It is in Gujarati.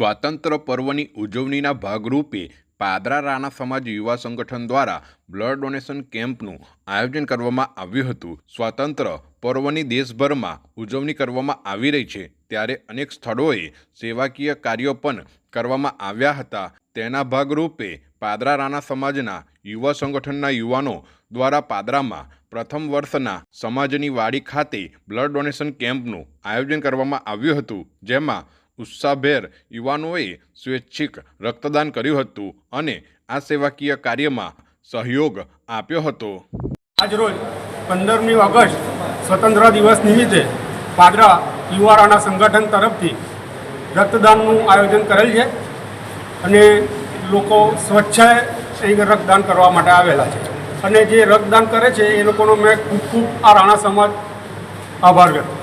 સ્વાતંત્ર્ય પર્વની ઉજવણીના ભાગરૂપે પાદરા રાણા સમાજ યુવા સંગઠન દ્વારા બ્લડ ડોનેશન કેમ્પનું આયોજન કરવામાં આવ્યું હતું. સ્વાતંત્ર્ય પર્વની દેશભરમાં ઉજવણી કરવામાં આવી રહી છે. ત્યારે અનેક સ્થળોએ સેવાકીય કાર્યો પણ કરવામાં આવ્યા હતા. તેના ભાગરૂપે પાદરા રાણા સમાજના યુવા સંગઠનના યુવાનો દ્વારા પાદરામાં પ્રથમ વર્ષના સમાજની વાડી ખાતે બ્લડ ડોનેશન કેમ્પનું આયોજન કરવામાં આવ્યું હતું. જેમાં ઉત્સાહભેર યુવાનોએ સ્વૈચ્છિક રક્તદાન કર્યું હતું અને આ સેવાકીય કાર્યમાં સહયોગ આપ્યો હતો આજરોજ પંદરમી ઓગસ્ટ સ્વતંત્ર દિવસ નિમિત્તે પાદરા યુવારાના સંગઠન તરફથી રક્તદાનનું આયોજન કરેલ છે અને લોકો સ્વચ્છાએ અહીં રક્તદાન કરવા માટે આવેલા છે અને જે રક્તદાન કરે છે એ લોકોનો મેં ખૂબ ખૂબ આ રાણા સમાજ આભાર વ્યક્ત.